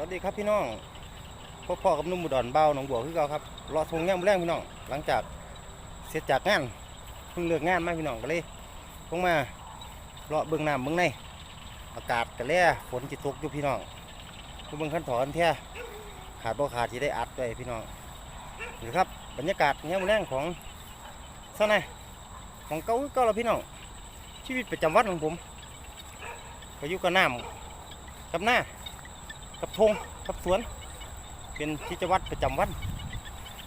วัสดีครับพี่น้องพ่อพ่อกับนุ่มบุดรเบาหนองบัวคือเก่าครับรอทงแง่มแรงพี่น้องหลังจากเสร็จจากงานเพิ่งเลิกงานมาพี่น้องก็เลยลงมาเลาะเบื้องน้ำเบื้องในอากาศกระแล่ฝนจิตกอยู่พี่น้องผู้เบื้องขั้นถอนแท้ขาดบ่ขาดที่ได้อัดไว้พี่น้องนี่ครับบรรยากาศแง่มแรงของเท่าไหนของเก่าเก่าแล้วพี่น้องชีวิตประจำวันของผมก็อยู่กับน้ำกับหน้า กับทงกับสวน เป็นกิจวัตรประจำวัน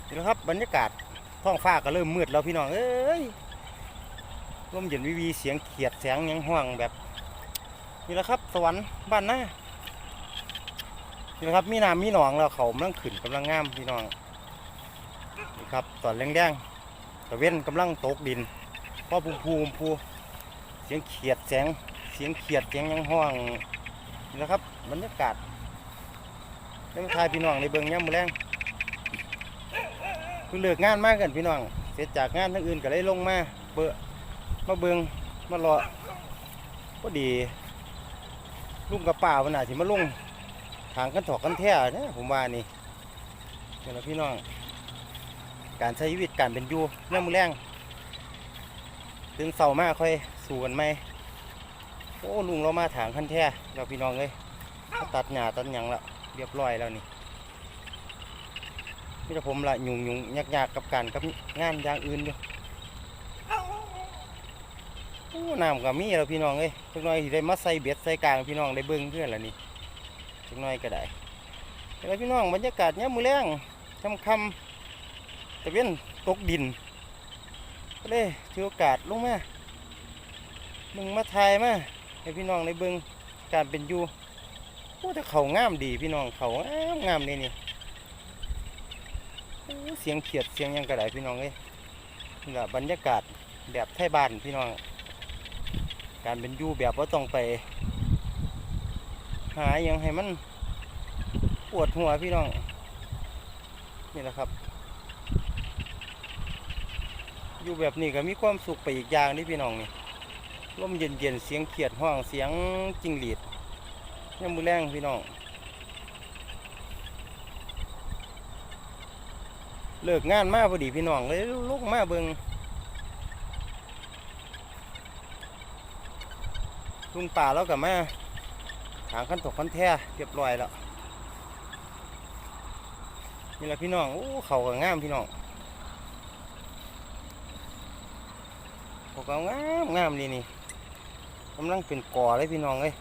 นี่แหละครับบรรยากาศท้องฟ้าก็เริ่มมืดแล้วพี่น้องเอ้ยลมเย็นวิวีเสียงเขียดเสียงยังห่วงแบบนี่แหละครับ สวรรค์บ้านหน้านี่แหละครับมีน้ำมีหนองแล้วเขากำลังขึ้นกำลังงามพี่น้องนี่ครับตอนแรงๆตะเว้นกำลังตกดินพ่อภูมิภูมิภูเสียงเขียดเสียงเสียงเขียดเสียงยังห่วงนี่แหละครับบรรยากาศ เรื่องทายพี่น้องในเบิงย่ำมือแรงเพิ่งเลิกงานมากกันพี่น้อง เสร็จจากงานทั้งอื่นก็เลยลงมา เบอมาเบิงมารอพอดีลุงกับป่าวันน่ะที่มาลงทางกันถอกกันแท้นะผมว่านี่นี่แหละพี่น้อง การใช้ชีวิตการเป็นอยู่ย่ำมือแรงถึงเสาร์มากค่อยสู่กันไหมโอ้ลุงเรามาถางคันแท้เราพี่น้องเลยตัดหญ้าตัดหยังละ เรียบร้อยแล้วนี่นี่แต่ผมละยุ่งยุ่งยากยากกับการกับงานอย่างอื่นอยู่โอ้น้ำก็มีแล้วพี่น้องเอ้ยจักน่อยสิได้มาใส่เบ็ดใส่กลางพี่น้องได้เบิ่งเพื่อนละนี่จักน่อยก็ได้แล้วพี่น้องบรรยากาศเนี้ยมือแรงคำคำตะเวนตกดินก็เลยถือโอกาสลงมามึงมาทายมาให้พี่น้องในเบิงการเป็นอยู่ โอ้แต่เขางามดีพี่น้องเขางามงามนี่นี่โอ้เสียงเขียดเสียงยังกระไดพี่น้องเอ้ยนี่ละบรรยากาศแบบไทยบ้านพี่น้อง การเป็นอยู่แบบว่าต้องไป หาหยังให้มันปวดหัวพี่น้อง นี่แหละครับ อยู่แบบนี้ก็มีความสุขไปอีกอย่างนี่พี่น้องนี่ลมเย็นเย็นๆเสียงเขียดห้องเสียงจิงหรีด ยังมือแรงพี่น้องเลิกงานมาพอดีพี่น้องเลยลุกมาเบิงลุงป่าแล้วกับมาถางขั้นตกขั้นแท้เรียบร้อยแล้วนี่แหละพี่น้องโอ้เขาก็งามพี่น้องเขาก็งามงามนี่นี่กำลังเป็นก่อเลยพี่น้องเลย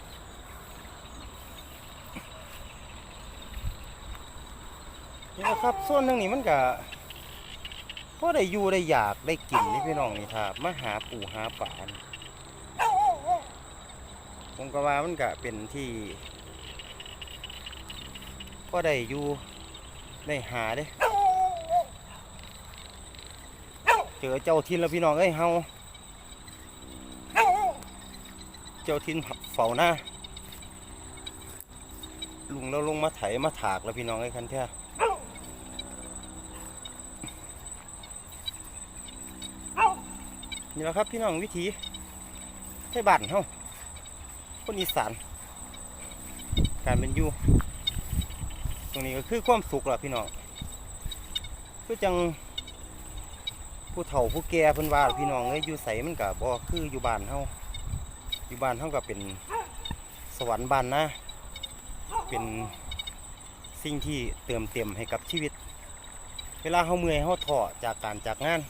นี่นะครับส่วนหนึ่งนี่มันก็พอได้อยู่ได้อยากได้กินนี่พี่น้องนี่ครับมาหาปู่หาปลานผมก็ว่ามันก็เป็นที่พอได้อยู่ได้หาเด้เจอเจ้าทินแล้วพี่น้องเอ้ยเฮาเจ้าทินเฝ้าหน้าลุงเราลงมาไถมาถากแล้วพี่น้องไอ้คันแท้ นี่แหละครับพี่น้องวิธีไทยบ้านเฮาคนอีสาน การเป็นอยู่ ตรงนี้ก็คือความสุขล่ะพี่น้องคือจังผู้เฒ่าผู้แก่เพิ่นว่าพี่น้องเอ้ยอยู่ใสมันก็บ่คืออยู่บ้านเฮาอยู่บ้านเท่ากับเป็นสวรรค์บ้านนะ เป็นสิ่งที่เติมเต็มให้กับชีวิต เวลาเขาเมื่อยเขาท้อจากการจากงาน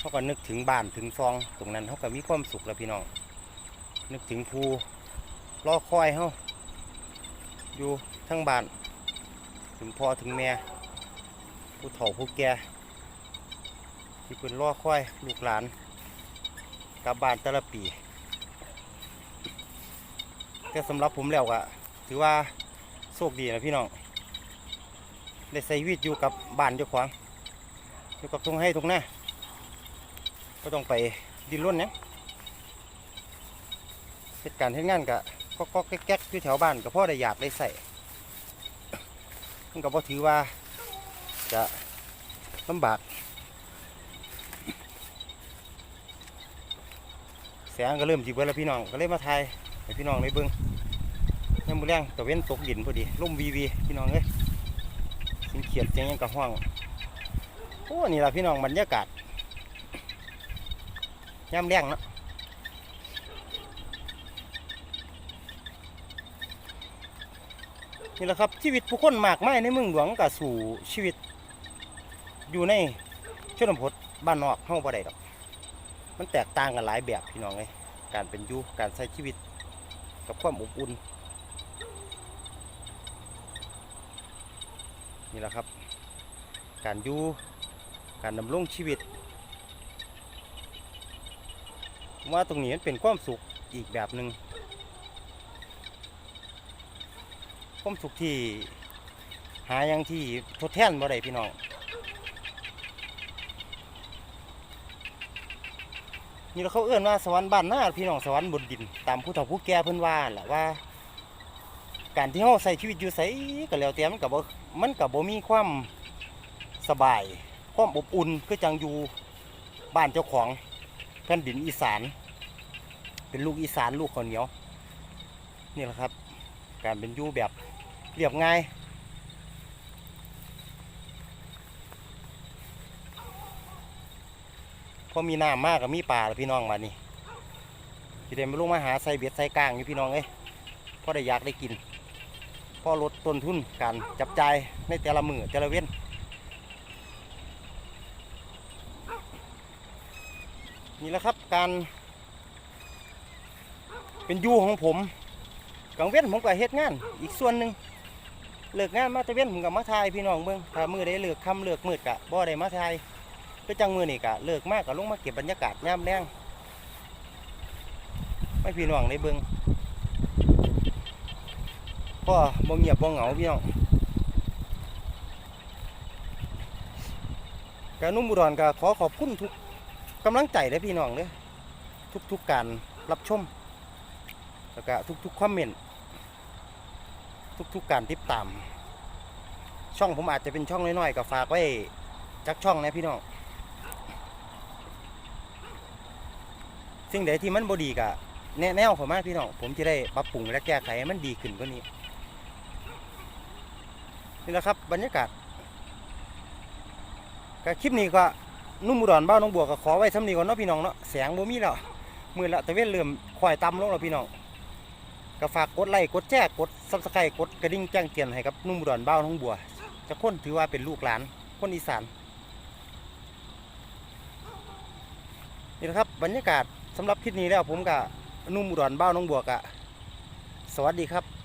เขาก็นึกถึงบ้านถึงซอง ตรงนั้นเขาก็มีความสุขแล้วพี่น้อง นึกถึงภูรอคอยเขาอยู่ทั้งบ้าน ถึงพ่อถึงแม่ผู้เฒ่าผู้แก่ที่เป็นรอคอยลูกหลานกลับบ้านแต่ละปีแต่สำหรับผมแล้วก็ถือว่าโชคดีนะพี่น้องได้ใช้ชีวิตอยู่กับบ้านเจ้าของอยู่กับตรงให้ตรงหน้า ก็ต้องไปดินร่นเนี่ยเหตุการณ์เหตุงานก็ก็ก็แก๊กๆอยู่แถวบ้านก็พ่อได้อยากได้ใส่มันก็พอถือว่าจะลำบากแสงก็เริ่มจีบแล้วพี่น้องก็เลยมาถ่ายให้พี่น้องได้เบิ่งยามมื้อแรงตะเว้นตกดินพอดีลมวีวีพี่น้องเอ้ยสียงเขียดเสียงยังกะห้องโอ้นี่ละพี่น้องบรรยากาศ ยามแรงเนาะนี่แหละครับชีวิตผู้คนมากมายในเมืองหลวงก็สู่ชีวิต อยู่ในชนบทบ้านนอกเฮาบ่ได้ดอก มันแตกต่างกันหลายแบบพี่น้องเลยการเป็นอยู่การใช้ชีวิตกับความอบอุ่นนี่แหละครับ การอยู่การดำรงชีวิตผม ว่าตรงนี้มันเป็นความสุขอีกแบบหนึ่งความสุขที่หาอยังที่ทดแทนบ่ได้พี่น้องนี่เราเขาเอื้อนว่าสวรรค์บ้านหน้าพี่น้องสวรรค์บนดิน ตามผู้เฒ่าผู้แก่เพิ่นว่าแหละว่า การที่เฮาใช้ชีวิตอยู่ไสก็แล้วแต่มันก็บ่มันก็บ่มีความสบาย ความอบอุ่นคือจังอยู่บ้านเจ้าของแผ่นดินอีสาน เป็นลูกอีสานลูกข้าวเหนียว นี่แหละครับ การเป็นยู่แบบเรียบง่ายพอมีน้ำมากกับมีปลาแล้วพี่น้องมานี่พี่เดมลงมาหาใส่เบ็ดใส่กลางอยู่พี่น้องเอ้ยพอได้อยากได้กินพอลดต้นทุนการจับจ่ายในแต่ละมือแต่ละเว้นนี่แหละครับการ เป็นยูของผมกลางเว้นผมก็เฮ็ดงาน อีกส่วนหนึ่งเลิกงานมาต่เว้นผมก็มาทายพี่น้องเบิ่งถ้ามือได้เลิกค่ำเลิกมืดกะบ่ได้มาทายก็จังมือนี่กะเลิกมากกะลงมาเก็บบรรยากาศยามแรงไม่พี่น้องได้เบิ่งพ่อบ่เงียบบ่เหงาพี่น้องกานุ่มอุดรก็ขอขอบคุณทุกกำลังใจเลยพี่น้องเด้ทุกๆการรับชม แล้วก็ทุกๆคอมเมนต์ทุกๆการติดตาม ช่องผมอาจจะเป็นช่องน้อยๆก็ฝากไว้จักช่องนะพี่น้องสิ่งใดที่มันบดีกะแนะแนวผมมาพี่น้องผมจะได้ปรับปรุงและแก้ไขให้มันดีขึ้นกว่านี้นี่แหละครับบรรยากาศก็คลิปนี้ก็นุ่มอุดรบ้านน้องบัวก็ขอไว้สำนีก่อนเนาะพี่น้องเนาะแสงบ่มีแล้วมือละต่เวนเริ่มควายต่ำลงแล้วพี่น้อง ก็ฝากกดไลค์กดแชร์กดซับสไครต์กดกระดิ่งแจ้งเตือนให้กับนุ่มดอนเบ้านน้องบัวจะคนถือว่าเป็นลูกหลานคนอีสานนี่นะครับบรรยากาศสำหรับคลิปนี้แล้วผมกับนุ่มดอนเบ้าน้องบัวกะสวัสดีครับ